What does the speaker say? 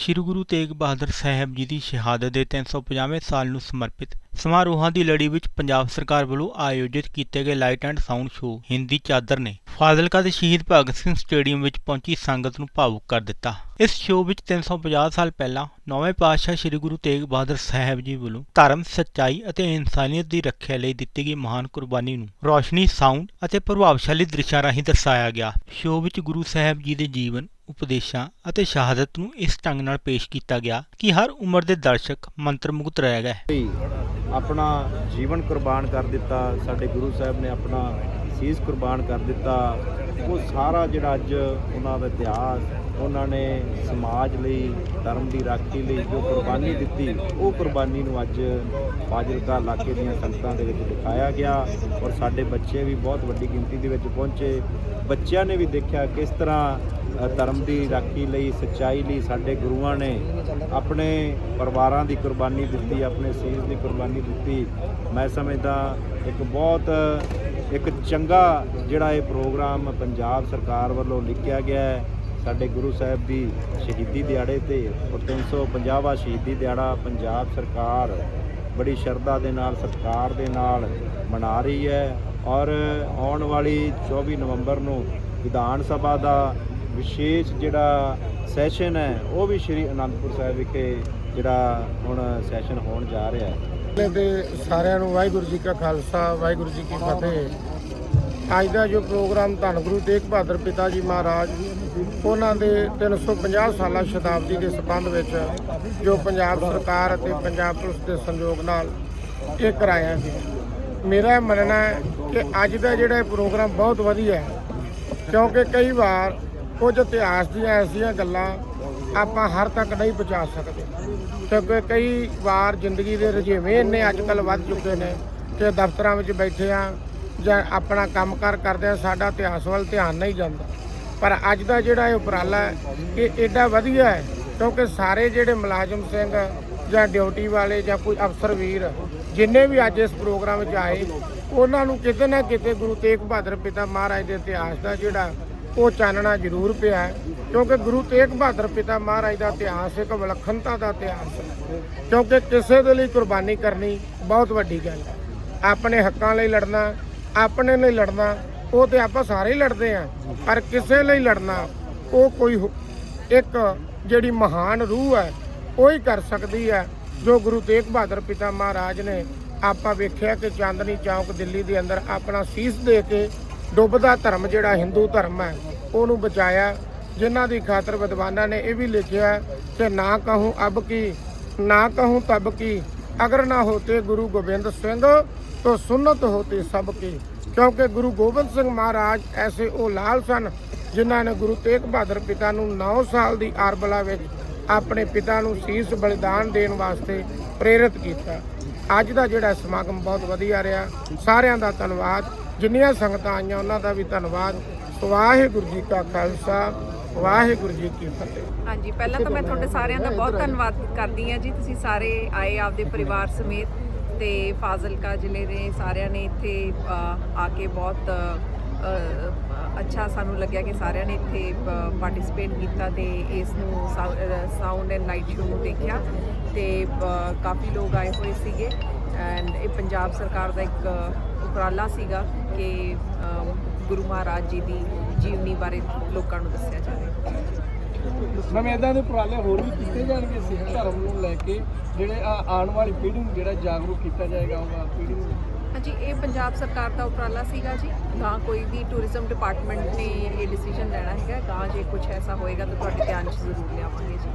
ਸ੍ਰੀ ਗੁਰੂ ਤੇਗ ਬਹਾਦਰ ਸਾਹਿਬ ਜੀ ਦੀ ਸ਼ਹਾਦਤ ਦੇ 350ਵੇਂ ਸਾਲ ਨੂੰ ਸਮਰਪਿਤ ਸਮਾਰੋਹਾਂ ਦੀ ਲੜੀ ਵਿੱਚ ਪੰਜਾਬ ਸਰਕਾਰ ਵੱਲੋਂ ਆਯੋਜਿਤ ਕੀਤੇ ਗਏ light and sound show, Hindi Chadar ਨੇ ਫਾਜ਼ਿਲਕਾ ਦੇ ਸ਼ਹੀਦ ਭਗਤ ਸਿੰਘ ਸਟੇਡੀਅਮ ਵਿੱਚ ਪਹੁੰਚੀ ਸੰਗਤ ਨੂੰ ਭਾਵੁਕ ਕਰ ਦਿੱਤਾ। ਇਸ ਸ਼ੋਅ ਵਿੱਚ 350 ਸਾਲ ਪਹਿਲਾਂ ਨੌਵੇਂ ਪਾਤਸ਼ਾਹ ਸ੍ਰੀ ਗੁਰੂ ਤੇਗ ਬਹਾਦਰ ਸਾਹਿਬ ਜੀ ਵੱਲੋਂ ਧਰਮ, ਸੱਚਾਈ ਅਤੇ ਇਨਸਾਨੀਅਤ ਦੀ ਰੱਖਿਆ ਲਈ ਦਿੱਤੀ ਗਈ ਮਹਾਨ ਕੁਰਬਾਨੀ ਨੂੰ ਰੋਸ਼ਨੀ, ਸਾਊਂਡ ਅਤੇ ਪ੍ਰਭਾਵਸ਼ਾਲੀ ਦ੍ਰਿਸ਼ਾਂ ਰਾਹੀਂ ਦਰਸਾਇਆ ਗਿਆ। ਸ਼ੋਅ ਵਿੱਚ ਗੁਰੂ ਸਾਹਿਬ ਜੀ ਦੇ ਜੀਵਨ ਉਪਦੇਸ਼ਾਂ ਅਤੇ ਸ਼ਹਾਦਤ ਨੂੰ ਇਸ ਢੰਗ ਨਾਲ ਪੇਸ਼ ਕੀਤਾ ਗਿਆ ਕਿ ਹਰ ਉਮਰ ਦੇ ਦਰਸ਼ਕ ਮੰਤਰਮੁਗਧ ਰਹਿ ਗਏ। ਆਪਣਾ ਜੀਵਨ ਕੁਰਬਾਨ ਕਰ ਦਿੱਤਾ। ਸਾਡੇ ਗੁਰੂ ਸਾਹਿਬ ਨੇ ਆਪਣਾ ਸੀਸ ਕੁਰਬਾਨ ਕਰ ਦਿੱਤਾ। ਉਹ ਸਾਰਾ ਜਿਹੜਾ ਅੱਜ ਉਹਨਾਂ ਦਾ ਇਤਿਹਾਸ ਉਹਨਾਂ ਨੇ ਸਮਾਜ ਲਈ, ਧਰਮ ਦੀ ਰਾਖੀ ਲਈ ਜੋ ਕੁਰਬਾਨੀ ਦਿੱਤੀ, ਉਹ ਕੁਰਬਾਨੀ ਨੂੰ ਅੱਜ ਫਾਜ਼ਿਲਕਾ ਇਲਾਕੇ ਦੀਆਂ ਸੰਗਤਾਂ ਦੇ ਵਿੱਚ ਦਿਖਾਇਆ ਗਿਆ ਔਰ ਸਾਡੇ ਬੱਚੇ ਵੀ ਬਹੁਤ ਵੱਡੀ ਗਿਣਤੀ ਦੇ ਵਿੱਚ ਪਹੁੰਚੇ। ਬੱਚਿਆਂ ਨੇ ਵੀ ਦੇਖਿਆ ਕਿਸ ਤਰ੍ਹਾਂ ਧਰਮ ਦੀ ਰਾਖੀ ਲਈ, ਸੱਚਾਈ ਲਈ ਸਾਡੇ ਗੁਰੂਆਂ ਨੇ ਆਪਣੇ ਪਰਿਵਾਰਾਂ ਦੀ ਕੁਰਬਾਨੀ ਦਿੱਤੀ, ਆਪਣੇ ਸੀਸ ਦੀ ਕੁਰਬਾਨੀ ਦਿੱਤੀ। ਮੈਂ ਸਮਝਦਾ ਇੱਕ ਬਹੁਤ, ਇੱਕ ਚੰਗਾ ਜਿਹੜਾ ਇਹ ਪ੍ਰੋਗਰਾਮ ਪੰਜਾਬ ਸਰਕਾਰ ਵੱਲੋਂ ਲਿਖਿਆ ਗਿਆ ਹੈ। ਸਾਡੇ ਗੁਰੂ ਸਾਹਿਬ ਦੀ ਸ਼ਹੀਦੀ ਦਿਹਾੜੇ ਤੇ ਔਰ 350ਵਾਂ ਸ਼ਹੀਦੀ ਦਿਹਾੜਾ ਪੰਜਾਬ ਸਰਕਾਰ ਬੜੀ ਸ਼ਰਧਾ ਦੇ ਨਾਲ, ਸਤਿਕਾਰ ਦੇ ਨਾਲ ਮਨਾ ਰਹੀ ਹੈ ਔਰ ਆਉਣ ਵਾਲੀ 24 ਨਵੰਬਰ ਨੂੰ ਵਿਧਾਨ ਸਭਾ ਦਾ ਵਿਸ਼ੇਸ਼ ਜਿਹੜਾ ਸੈਸ਼ਨ ਹੈ, ਉਹ ਵੀ ਸ਼੍ਰੀ ਅਨੰਦਪੁਰ ਸਾਹਿਬ ਵਿਖੇ ਜਿਹੜਾ ਹੁਣ ਸੈਸ਼ਨ ਹੋਣ ਜਾ ਰਿਹਾ ਹੈ। ਪਹਿਲੇ ਸਾਰਿਆਂ ਨੂੰ ਵਾਹਿਗੁਰੂ ਜੀ ਕਾ ਖਾਲਸਾ, ਵਾਹਿਗੁਰੂ ਜੀ ਕੀ ਫਤਿਹ। ਅੱਜ ਦਾ ਜੋ ਪ੍ਰੋਗਰਾਮ ਧੰਨ ਗੁਰੂ ਤੇਗ ਬਹਾਦਰ ਪਿਤਾ ਜੀ ਮਹਾਰਾਜ, ਉਹਨਾਂ ਦੇ 350 ਸਾਲਾ ਸ਼ਤਾਬਦੀ ਦੇ ਸੰਬੰਧ ਵਿੱਚ ਜੋ ਪੰਜਾਬ ਸਰਕਾਰ ਅਤੇ ਪੰਜਾਬ ਪੁਲਿਸ ਦੇ ਸੰਯੋਗ ਨਾਲ ਇਹ ਕਰਾਇਆ ਗਿਆ। ਮੇਰਾ ਮੰਨਣਾ ਹੈ ਕਿ ਅੱਜ ਦਾ ਜਿਹੜਾ ਪ੍ਰੋਗਰਾਮ ਬਹੁਤ ਵਧੀਆ ਹੈ, ਕਿਉਂਕਿ ਕਈ ਵਾਰ ਕੁਝ ਇਤਿਹਾਸ ਦੀਆਂ ਐਸੀਆਂ ਗੱਲਾਂ ਆਪਾਂ ਹਰ ਤੱਕ ਨਹੀਂ ਪਹੁੰਚਾ ਸਕਦੇ। ਕਿਉਂਕਿ ਕਈ ਵਾਰ ਜ਼ਿੰਦਗੀ ਦੇ ਰੁਝੇਵੇਂ ਇੰਨੇ ਅੱਜ ਕੱਲ ਵੱਧ ਚੁੱਕੇ ਨੇ ਕਿ ਦਫ਼ਤਰਾਂ ਵਿੱਚ ਬੈਠੇ ਆ ਜਾਂ ਆਪਣਾ ਕੰਮਕਾਰ ਕਰਦੇ ਆ, ਸਾਡਾ ਇਤਿਹਾਸ ਵੱਲ ਧਿਆਨ ਨਹੀਂ ਜਾਂਦਾ। ਪਰ ਅੱਜ ਦਾ ਜਿਹੜਾ ਇਹ ਉਪਰਾਲਾ ਹੈ, ਇਹ ਐਡਾ ਵਧੀਆ ਹੈ, ਕਿਉਂਕਿ ਸਾਰੇ ਜਿਹੜੇ ਮੁਲਾਜ਼ਮ ਸਿੰਘ ਜਾਂ ਡਿਊਟੀ ਵਾਲੇ, ਜਾਂ ਕੋਈ ਅਫਸਰ ਵੀਰ ਜਿੰਨੇ ਵੀ ਅੱਜ ਇਸ ਪ੍ਰੋਗਰਾਮ ਵਿੱਚ ਆਏ, ਉਹਨਾਂ ਨੂੰ ਕਿਤੇ ਨਾ ਕਿਤੇ ਗੁਰੂ ਤੇਗ ਬਹਾਦਰ ਪਿਤਾ ਮਹਾਰਾਜ ਦੇ ਇਤਿਹਾਸ ਦਾ ਜਿਹੜਾ ਉਹ ਚਾਨਣਾ ਜ਼ਰੂਰ ਪਿਆ ਕਿਉਂਕਿ ਗੁਰੂ ਤੇਗ ਬਹਾਦਰ ਪਿਤਾ ਮਹਾਰਾਜ ਦਾ ਇਤਿਹਾਸ ਇੱਕ ਵਿਲੱਖਣਤਾ ਦਾ ਇਤਿਹਾਸ ਹੈ। ਕਿਉਂਕਿ ਕਿਸੇ ਦੇ ਲਈ ਕੁਰਬਾਨੀ ਕਰਨੀ ਬਹੁਤ ਵੱਡੀ ਗੱਲ ਹੈ। ਆਪਣੇ ਹੱਕਾਂ ਲਈ ਲੜਨਾ ਆਪਣੇ ਲਈ ਲੜਨਾ, ਉਹ ਤੇ ਆਪਾਂ ਸਾਰੇ ਹੀ ਲੜਦੇ ਆਂ ਪਰ ਕਿਸੇ ਲਈ ਲੜਨਾ, ਉਹ ਕੋਈ ਇੱਕ ਜਿਹੜੀ ਮਹਾਨ ਰੂਹ ਹੈ, ਉਹ ਹੀ ਕਰ ਸਕਦੀ ਹੈ, ਜੋ ਗੁਰੂ ਤੇਗ ਬਹਾਦਰ ਪਿਤਾ ਮਹਾਰਾਜ ਨੇ ਆਪਾਂ ਵੇਖਿਆ ਕਿ ਚਾਂਦਨੀ ਚੌਕ ਦਿੱਲੀ ਦੇ ਅੰਦਰ ਆਪਣਾ ਸੀਸ ਦੇ ਕੇ ਡੁੱਬਦਾ ਧਰਮ ਜਿਹੜਾ ਹਿੰਦੂ ਧਰਮ ਹੈ, ਉਹਨੂੰ ਬਚਾਇਆ, ਜਿਨ੍ਹਾਂ ਦੀ ਖਾਤਰ ਵਿਦਵਾਨਾਂ ਨੇ ਇਹ ਵੀ ਲਿਖਿਆ ਕਿ ਨਾ ਕਹੂੰ ਅਬ ਕੀ, ਨਾ ਕਹੂੰ ਤਬ ਕੀ, ਅਗਰ ਨਾ ਹੋਤੇ ਗੁਰੂ ਗੋਬਿੰਦ ਸਿੰਘ ਤੋ ਸੁਨਤ ਹੋਤੀ ਸਭ ਕੀ। ਕਿਉਂਕਿ ਗੁਰੂ ਗੋਬਿੰਦ ਸਿੰਘ ਮਹਾਰਾਜ ਐਸੇ ਉਹ ਲਾਲ ਸਨ ਜਿਨ੍ਹਾਂ ਨੇ ਗੁਰੂ ਤੇਗ ਬਹਾਦਰ ਪਿਤਾ ਨੂੰ 9 ਸਾਲ ਦੀ ਆਰਬਲਾ ਵਿੱਚ ਆਪਣੇ ਪਿਤਾ ਨੂੰ ਸੀਸ ਬਲੀਦਾਨ ਦੇਣ ਵਾਸਤੇ ਪ੍ਰੇਰਿਤ ਕੀਤਾ। ਅੱਜ ਦਾ ਜਿਹੜਾ ਸਮਾਗਮ ਬਹੁਤ ਵਧੀਆ ਰਿਹਾ। ਸਾਰਿਆਂ ਦਾ ਧੰਨਵਾਦ। ਜਿੰਨੀਆਂ ਸੰਗਤਾਂ ਆਈਆਂ ਉਹਨਾਂ ਦਾ ਵੀ ਧੰਨਵਾਦ। ਵਾਹਿਗੁਰੂ ਜੀ ਕਾ ਖਾਲਸਾ ਵਾਹਿਗੁਰੂ ਜੀ ਕੀ ਫਤਿਹ। ਹਾਂਜੀ ਪਹਿਲਾਂ ਤਾਂ ਮੈਂ ਤੁਹਾਡੇ ਸਾਰਿਆਂ ਦਾ ਬਹੁਤ ਧੰਨਵਾਦ ਕਰਦੀ ਹਾਂ ਜੀ। ਤੁਸੀਂ ਸਾਰੇ ਆਏ ਆਪਦੇ ਪਰਿਵਾਰ ਸਮੇਤ। ਤੇ ਫਾਜ਼ਿਲਕਾ ਜ਼ਿਲ੍ਹੇ ਦੇ ਸਾਰਿਆਂ ਨੇ ਇੱਥੇ ਆ ਕੇ ਬਹੁਤ ਅੱਛਾ ਸਾਨੂੰ ਲੱਗਿਆ ਕਿ ਸਾਰਿਆਂ ਨੇ ਇੱਥੇ ਪਾਰਟਿਸਿਪੇਟ ਕੀਤਾ ਤੇ ਇਸ ਨੂੰ ਸਾਊਂਡ ਐਂਡ ਲਾਈਟ ਸ਼ੋਅ ਨੂੰ ਦੇਖਿਆ ਤੇ ਕਾਫੀ ਲੋਕ ਆਏ ਹੋਏ ਸੀਗੇ ਐਂਡ ਇਹ ਪੰਜਾਬ ਸਰਕਾਰ ਦਾ ਇੱਕ ਉਪਰਾਲਾ ਸੀਗਾ ਕਿ ਗੁਰੂ ਮਹਾਰਾਜ ਜੀ ਦੀ ਜੀਵਨੀ ਬਾਰੇ ਲੋਕਾਂ ਨੂੰ ਦੱਸਿਆ ਜਾਵੇ। ਮੈਮ ਇਦਾਂ ਦੇ ਉਪਰਾਲੇ ਹੋਰ ਵੀ ਕੀਤੇ ਜਾਣਗੇ ਸਿੱਖ ਧਰਮ ਨੂੰ ਲੈ ਕੇ, ਜਿਹੜੇ ਆਉਣ ਵਾਲੀ ਪੀੜ੍ਹੀ ਨੂੰ ਜਿਹੜਾ ਜਾਗਰੂਕ ਕੀਤਾ ਜਾਏਗਾ, ਉਹ ਪੀੜ੍ਹੀ ਨੂੰ। ਹਾਂਜੀ, ਇਹ ਪੰਜਾਬ ਸਰਕਾਰ ਦਾ ਉਪਰਾਲਾ ਸੀਗਾ ਜੀ। ਗਾਂ ਕੋਈ ਵੀ ਟੂਰਿਜ਼ਮ ਡਿਪਾਰਟਮੈਂਟ ਨੇ ਇਹ ਡਿਸੀਜਨ ਲੈਣਾ ਹੈਗਾ ਗਾਂ ਜੇ ਕੁਝ ਐਸਾ ਹੋਏਗਾ ਤਾਂ ਤੁਹਾਡੇ ਧਿਆਨ 'ਚ ਜ਼ਰੂਰ ਲਿਆਵਾਂਗੇ ਜੀ।